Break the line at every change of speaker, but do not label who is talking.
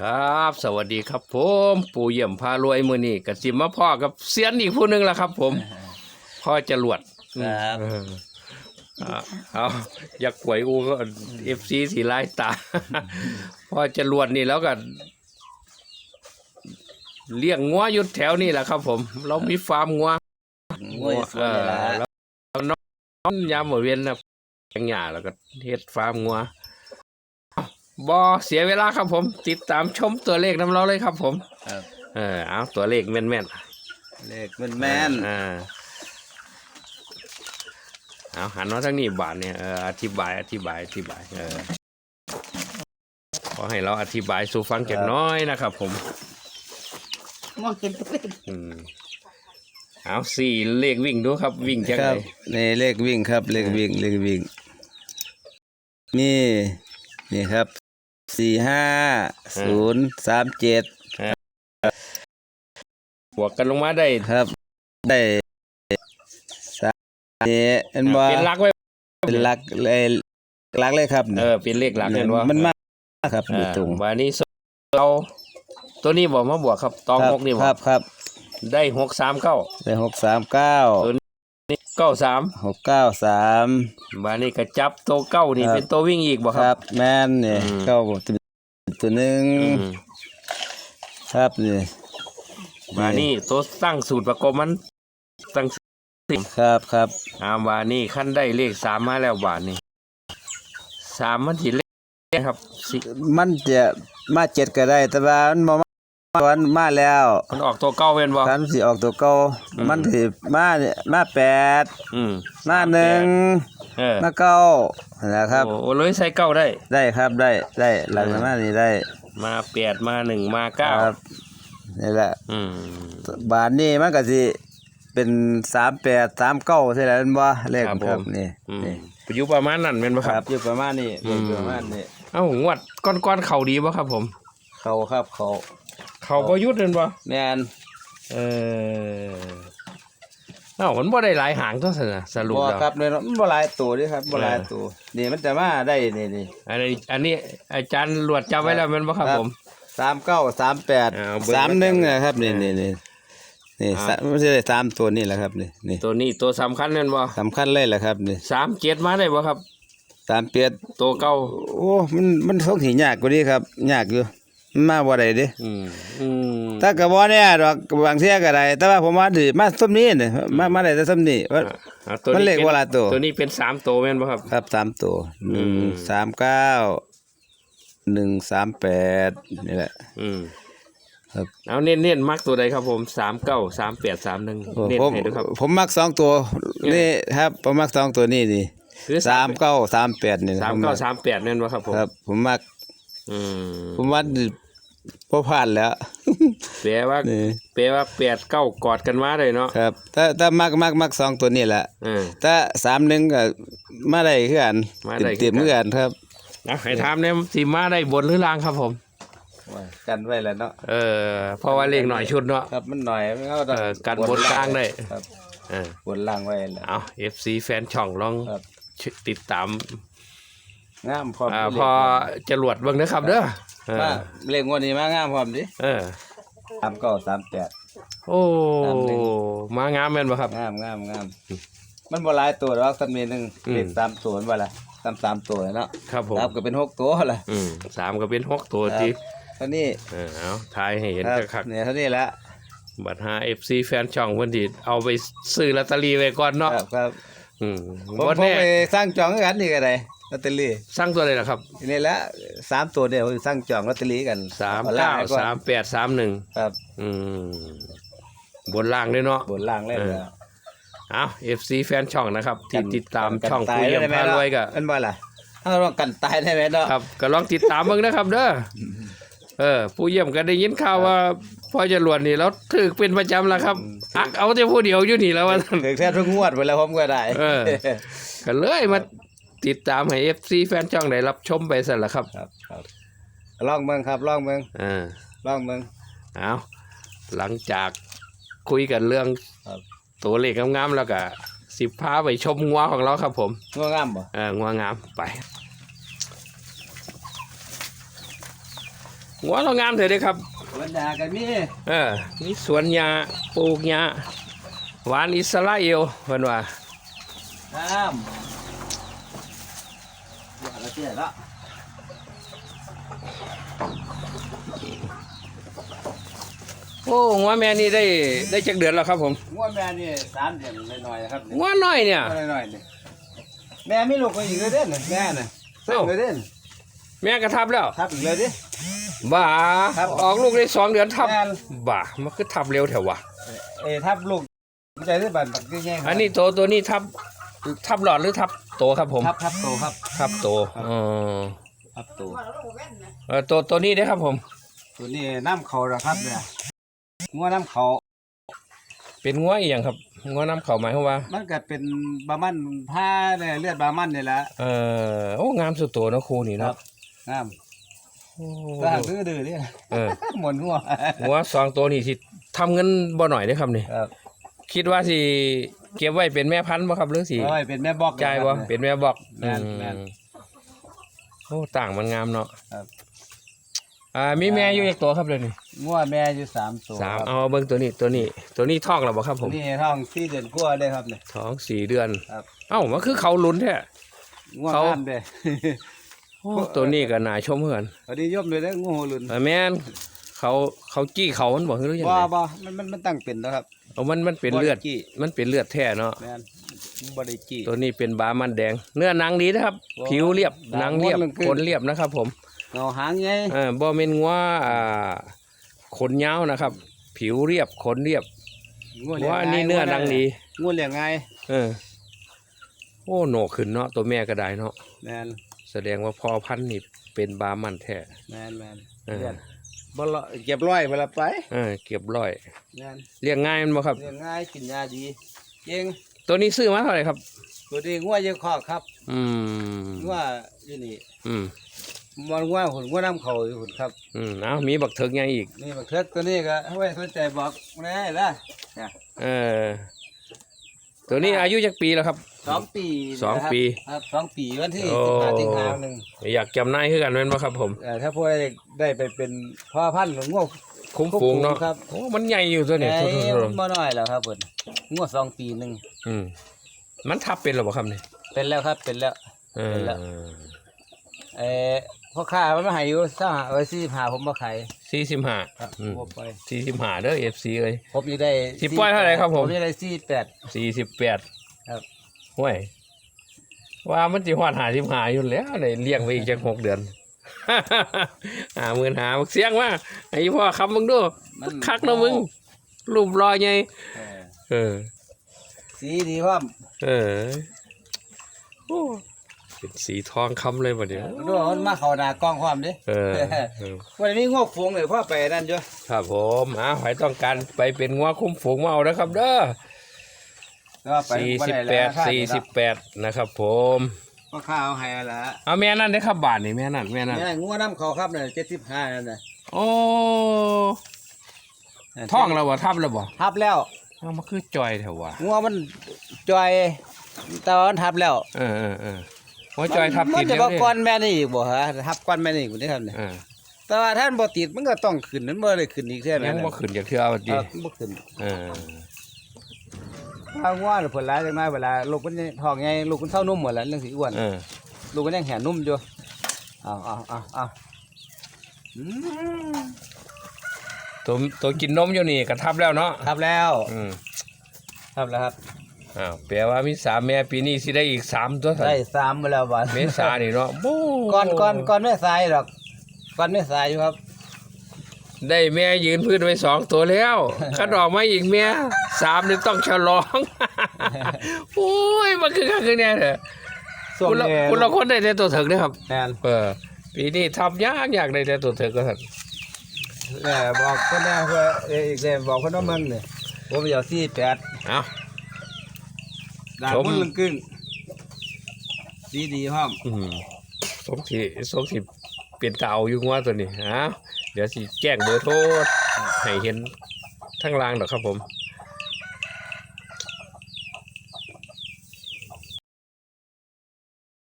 ครับ สวัสดีครับ ผมปู่เยี่ยมพารวยมือนี่กับจิมมาพ่อกับเซียนอีกผู้หนึ่งแล้วครับ ผม พ่อจรวด
ครับ
เออเอาเอาอยากป่วยอูก็เอฟซีสีลายตา พ่อจรวดนี่แล้วก็เลี้ยงงัวอยู่แถวนี่แหละครับ ผม เรามีฟาร์มงัว
งวยสวยเลยล่ะ
แล้วน้องยามหมดเวียนนะแกงหญ้าแล้วก็เฮ็ดฟาร์มงัวเอา บอเสียเวลาครับผม ติดตามชมตัวเลขน้ำเราเลยครับผม
ครับ
เออเอาตัวเลขแม่นแม่น
เลขมันแม่น
อ่าเอาหันมาทางนี้บาทเนี่ยเอออธิบายอธิบายอธิบายเออขอให้เราอธิบายสู่ฟังเก็น้อยนะครับผม
มองเห็นตัวเอง
อืมเอาสี่เลขวิ่งดูครับ วิ่งจาก
ค
ไหน
รับนี่เลขวิ่งครับ เลขวิ่งเลขวิ่ง นี่ นี่ครับ สี่ห้าศูนย์สามเจ็ด
บวกกันลงมาได้
ครับ ได้สามนี่เห็นบ่
เป็นหลักไว้
เป็นหลักเลยหลักเลยครับ
เออเป็นเลขหลักเห็นว่า
มันมากครับอยู่ตรง
วันนี้เราตัวนี้บอกมาบวกครับตอง
ครับ
หกนี่บ
ค
อ
รั
ก
บครับ
ได้หกสามเก้า
ได้หกสามเก้า
เก้าสาม
หกเก้าสาม
วันนี้ก็จับตัวเก้านี่
ครับ
เป็นตัววิ่งอีกบ่
ค
ค
รั
รับ บ
แม่นนี่
อืม
เก้าตัวตัวหนึ่ง
อืม
ครับนี่
วันนี้ตัวตั้งสูตรประกอบมัน ตั้ง
ครับครับ
อามวันนี้ขั้นได้เลขสามมาแล้วบาทนี้สามมันสิเลขครับสิ
มันจะมาเจ็ดก็ได้ แต่ว่ามันบ่มา วันมาแล้ว
มันออกตัวเก้าเป็นบ่
คันสิออกตัวเก่า
อืม
มันสิมาเนี่ยมาแปด
อืม
มาหนึ่ง
เออ
มาเก้านะครับ
โอ้โหเลยใส่เก้าได้
ได้ครับได้ได้หลังจากนั้นนี่ได้
มาแปดมาหนึ่งมาเก้า
ครับนี่แหละ
อืม
บาทนี้มันก็สิเป็นสามแปดสามเก้าใช่แล้วมันบ่เลข
ครับ
ครับ
ผม
นี่
อืม
นี่
อยู่ประมาณนั้นเป็นบ่
ค
ค
รั
รั
บบอยู่ประมาณนี้
อืม
อยู่ประมาณนี้
เอ้างวดก้อนก้อนๆเข่าดีบ่ครับผม
เขาครับเขา
เข่าประยุทธ์เป็นบ่
แม่น
เออเอ้ามันบ่ได้หลายหางเท่านั้นนะสรุป
บ่
แล้ว
ครับเนี่ยมันบ่หลายตัวเด้ครับบ่หลาย
เออ
ตัวนี่มันจะมาได้นี่นี่
อันนี้อันนี้อาจารย์หลวดจำไว้แล้วแมันบ่ครับ
ครับ
ผม
สามเก้าสามแปด
อ่าเบิ่ง
สามหนึ่ง
ไว้ก่อน
นะครับนี่
อ่า
นี่นี่นี่
อ่า
สามไม่ใช่สามตัวนี่แหละครับนี่นี่
ตัวนี้ตัวสำคัญแม่นบ่
สำคัญเลยแหละครับนี่
สามเจ็ดมาได้บ่ครับ
สามเปียด
ตัวเก่า
โอ้มันมันท้องถี่ยากกว่านี้ครับยากอยู่ มันมาบ่ได้เด้
อืมอืม
ถ้าก็บ่เนี่ยดอกบางเที่ยก็ได้ แต่ว่าผมว่าดิมาส้มนี้นี่มามาได้แต่ส้มนี้ว่า
อะตัว
มันเลข
ป็
ว่าละตัว
ตัวนี้เป็นสามตัวแม่นบ่ครับ
ครับสามตัวหนึ่ง
อืม
สามเก้าหนึ่งสามแปดนี่แหละ
อืม
ครับ
เอาเน้นเน้นๆมักตัวใดครับผมสามเก้าสามแปดสามหนึ่ง
โอ้
เน้น
ผม
ให้ดูครับ
ผมมักสองตัว
เนี่ย
นี่ครับ ผมมักสองตัวนี่นี่
คือ
สามเก้าสามแปดนี่
สาม
ผ
เก้า
มัก
สามแปดแม่นบ่ครับผม
ครับ ผมมัก
อืม
ผมว่า พอผ่านแล้ว
แปลว่า
นี่
แปลว่าแปดเก้ากอดกันมาเลยเนาะ
ครับ ถ้าถ้ามักมักมักสองตัวนี่แหละ
เออ
ถ้าสามหนึ่งก็มาได้คือกัน
มาได้คือกัน
เต็มๆคือกันครับ
เอาให้ถามเนี่ยสิมาได้บนหรือล่างครับผม
กันไว้แล้วเนาะ
เออเพราะว่าเลขหน่อยชุดเนาะ
ครับมันหน่อยมันก็ต้อง
เออกันบนกลางได้
ครับ
เออบ
นล่างไว้แล้ว
เอา FC แฟนช่องลอง
ครับ
ติดตาม
งามพร้อม
อ่า
เลข
พอจรวดเบิ่งนะครับเด้อเออ
มาเลขงวดนี้มางามพร้อมดิ
เออ
สามเก้าสามแปด
โอ้
ตามหนึ่ง
มางามแม่นบ่ครับ
งามงามงามมันบ่หลายตัวหรอกสักมีหนึ่ง
อืม
เลขสามตัวมันบ่ละสามสามตัวเนาะ
ครับผม
สามก็เป็นหกตัวละ
อืมสามก็เป็นหกตัว
ครับ
ที่
เท่านี้
เออเอาทายให้เห็น
ครับ
คัก
เนี่ยเท่านี้ละ
ๆบัตรหา FC แฟนช่องเพิ่นสิเอาไปซื้อลอตเตอรี่ไว้ก่อนเนาะ
ครับครับ
อืม
ผม
บ่
ผม
แน่
ไปสร้างจองกันนี่ก็ได้ ลอตเตอรี่
สร้างตัวเลยล่ะครับ
นี่แหละสามตัวเนี่ยผมสร้างจองลอตเตอรี่กัน
สาม
อล่
เก้าง
ให้ก่อน
สามแปดสามหนึ่ง
ครับ
อืมบนล่างด้วยเนาะ
บนล่างเลย
เออ
แล้ว
เอา FC แฟนช่องนะครับที่ติดตาม
กัน
ช่อง
ตา
ผู้เยี่ยม
ได้ไห
พารวยก็
มันบ่ล่ะถ้าเรากันตายได้ไหมเนาะ
ครับก็ลองติดตามเบิ่งนะครับเด้อเออผู้เยี่ยมก็ได้ยินข่าวว่าพ่อจรวดนี่แล้วถึกเป็นประจำแล้วครับอักเอาแต่ผู้เดียวอยู่นี่แล้วว่าซั่น
ถึงแค่ทุกงวดไปแล้วผมก็ได้
เออก็เลยมา ติดตามให้ FC แฟนช่องได้รับชมไปสั่นละครับ
ครับครับลองเบิ่งครับลองเบิ่ง
อ่า
ลองเบิ่ง
เอาหลังจากคุยกันเรื่อง
ครับ
ตัวเลขงามๆแล้วก็สิพาไปชมงัวของเราครับผม
งัวงามบ่
เอองัวงามไปหัวเรางามเถอะเด้ครับ
สวนยากันมี
เออนี่สวนยาปลูกยาหวานอิสราเอลเพิ่นว่า
น้ำว่าละเตี้ยละ
โอ้หัวแม่นี่ได้ได้จักเดือนแล้วครับผม
งวดแม่นี่สามเดือนหน่อยๆนะครับ
หัวน้อยเนี่ย
หน่อยๆนี่แม่มีลูกก็อีกเลยเด้นแม่น่ะเพิ่งเลยเด้น
แม่กระทับแล้ว
ทับอีกเลยดิ
บ้า
ครับ
ออกลูกได้สองเดือนทับ
แม่น
บ้ามันคือทับเร็วแถววะ
เอ้ทับลูกใจได้บันบักแง่ๆครับ
อันนี้โตตัวนี้ทับ ทับหลอดหรือทับโตครับผม
ทับทับโตครับ
ทับโตอ๋อ
ทับโต
เออตัวตัวนี้ได้อครับผม
ตัวนี้น้ำเขาละครับเนี่ยงัวน้ำเขา
เป็นงัวอีหยังครับงัวน้ำเข่าหมายความว่า
มันก็เป็นบามันผ้าเนี่ยเลือดบามันนี่แหละ
เออโอ้งามสุดโตเนาะครูนี่
ครั
เนาะ
บน้
โอ้ำ
ก็หางดื้อดื้อเนี่ย
เออ
หมนหัว
งัวสองตัวนี่สิทำเงินบ่หน่อยได้อครับนี่
ครับ
คิดว่าสิ เก็บไว้เป็นแม่พันธุ์บ่ครับหรือสิ
โอ้ยเป็นแม่บอก
จ่ายบ่
ครับ
เป็นแม่บอก
แม่นแม่น
อืมโอ้ต่างมันงามเนาะ
ครับ
อ่ามีแม่อยู่อีกตัวครับเดี๋ยวนี้
งัวแม่อยู่สามตัว
สาม
ครับ
เอาเบิ่งตัวนี้ตัวนี้ ตัวนี้ท้องแล้วบ่ครับผม
นี่ท้องสี่เดือนกว่าเลยครับเนี่ย
ท้องสี่เดือน
ครับ
เอ้ามันคือเขาลุ้นแท้
งัว
เขา
งามเด้
โอ้ตัวนี้ก็น่าชมเหมือนกัน
พอดีย่อมเลยนะงูหัวหลุน
แต่แม่นเขาเขาจี้เขามันบอกหรือยัง
บ่
ไง
บ่มันมันมันตั้งเป็นแล้วครับ
เอามันมันเป็นเลือด
บ่ไกี้
มันเป็นเลือดแท้เนาะ
แม่นบ่ได้กี้
ตัวนี้เป็นบามันแดง เนื้อหนังดีนะครับ
บ่
ผิวเรียบ
หนัง
หนังเรียบ
ม้วนลงขึ้น
ขนเรียบนะครับ ผม
เงาหางไง
เออบ่เป็นงัวอ่าขนยาวนะครับ ผิวเรียบขนเรียบ
งูลี้ยง
ว่าอันนี้เนื้อหนังดี
งูเลี้ยงไง
เออโอ้โหนกขึ้นเนาะตัวแม่ก็ได้เนาะ
แม่น
แสดงว่าพ่อพันธุ์นี่เป็นบามันแท้
แม่นแม่น
เออ
เลี้ยง บ่ละเก็บร้อยเวลาไป
เออเก็บร้อย
แม่น
เลี้ยงง่ายแมันบ่ครับ
เลี้ยงง่ายกินยาดีเก่ง
ตัวนี้ซื้อมาเท่าไหร่ครับ
ตัวนี้งัวเยอะคอกครับ
อืม
งัวอยู่นี่
อืม
มันงัวหุ่นงัวน้ำเขาอยู่หุ่นครับ
อืมเอามีบักเถิกยังอีก
นี่บักเทิกตัวนี้ก็เอาไว้สนใจบอกแน่ละเนี่ย
เออตัวนี้อายุจักปีแล้วครับ
สองปี
สอง
นะครับ
ปี
ครับสองปีวันที่
โอ้
สิบห้าสิงหาหนึ่ง
อยากจำนายคือกันแม่นบ่ครับผม
เอ่อถ้าพวกได้ได้ไปเป็นพ่อพันธุ์ของงัว
คุ้มฟูงเนาะ
ครับ
โอ้มันใหญ่อยู่ตัวนี้
ไอ้
ทุก
มันบ่น้อยแล้วครับเพิ่นงัวสองปีหนึ่ง
ๆอืมมันทับเป็นหรอบ่ครับนี่
เป็นแล้วครับเป็นแล้ว
เออ
เป็นแล้วเอ่อพ่อค้ามันมาให้อยู่ซ่าไว้สี่หาผมมาขาย
สี่สิบห้า
ครับ
อืม
ผมไป
สี่สิบห้าเด้อเอฟซีเลย
ผมอยู่ได้
สิบปล่อยเท่าไหร่ครับผม
ผมอยู่ได้สี่แปด
สี่สิบแปด
ครับ
ห่วยว่ามันสิฮอดหาสิบห้าอยู่แล้วเลยเลี้ยงไว้อีกจักหกเดือนหาหมื่นหาเสียงว่าไอ้พ่อคำมึงดู
มัน
คักเนาะมึงรูปรอยไง
เออ
เออ
สีดีพร้อม
เออโอ้เป็นสีทองคำเลยวันนี้
ดูว่ามันมาเข้าหน้ากล้องพร้อมเด้
เออเออ
วันนี้งอกฟงเลยพ่อไปนั่นจ้ะ
ครับผมอ่าใครต้องการไปเป็นงัวคุ้มฝูงมาเอานะครับ เด้อ
แล้วไป
สี่
บ่
สิบ
ไแป
ด
ราคา
สี่สิบแปดนะครับ ผม
พ่อค้าเอาให้แล้ว
เอาแม่นั่นได้อครับบาทนี่แม่นั่นแม่นั่น
นี่งัวน้ำเขาครับเนี่ยเจ็ดสิบห้านั่นน่ะ
โอ้ท่องแล้วบ่ทับแล้วบ่
ทับแล้ว
เอามาคือจอยแถววะ
งัวมันจอยแตอนทับแล้ว
เออเออเออหัวจอยทับ
มั
ติ
น
ด
จะ
เร็ว
บอก
เด้
ก้อนแม่นี่อีกบ่ฮะทับก้อนแม่นี่อีกบ่ได้ครับเนี่ย
เออ
แต่ว่าท่านบ่ติดมันก็ต้องขึ้นมันบ่ได้ขึ้นอีกเท่านั้
ยัง
น
บ่ขึ้นจากเทือเอา
ค
ดี
รับบ่ขึ้น
เออ
ถ้างัวเพิ่นหลายจังได๋เวลาลูกมันท้องใหญ่ลูกมันเท่านุ่มหมดแล้วเรื่องสิอ้วน
เออ
ลูกมันยังแหนนุ่มอยู่เอาเอาเอาเอาอืม
ตัวตัวกินนมอยู่นี่ก็ทับแล้วเนาะ
ทับแล้ว
อืม
ทับแล้วครับ
อ้าวแปลว่ามีสามแม่ปีนี้สิได้อีกสามตัวสั่น
ได้สามมาแล้วบ่
เมษานี่เนาะโอ้
ก่อนก่อนก่อนแม่สายดอกก่อนแม่สายอยู่ครับ
ได้แม่ยืนพื้นไว้สองตัวแล้วขันออกมาอีกแม่สามนี่ต้องฉลอง โอ้ยมันคือข้างคือแน่เถอะ
ส่วง
คุณละ
แม่
คุณละคนได้แต่ตัวถึงนะครับ
แม่น
เออปีนี้ทำยากอยากได้แต่ตัวถึงก็สั่น
แม่บอกคนแม่เพื่อเอ่ออีกเด้บอกคนว่ามึงนี่ผมอยาก48
เอา
ด่าง
ชม
คนลึงกึ่งดีดีพร้อม
อืมสมสิสมสิเปลี่ยนเตาอยู่งัวตัวนี้ฮะ เดี๋ยวสิแจ้งเบอร์โทรให้เห็นทั้งรางดอกครับผม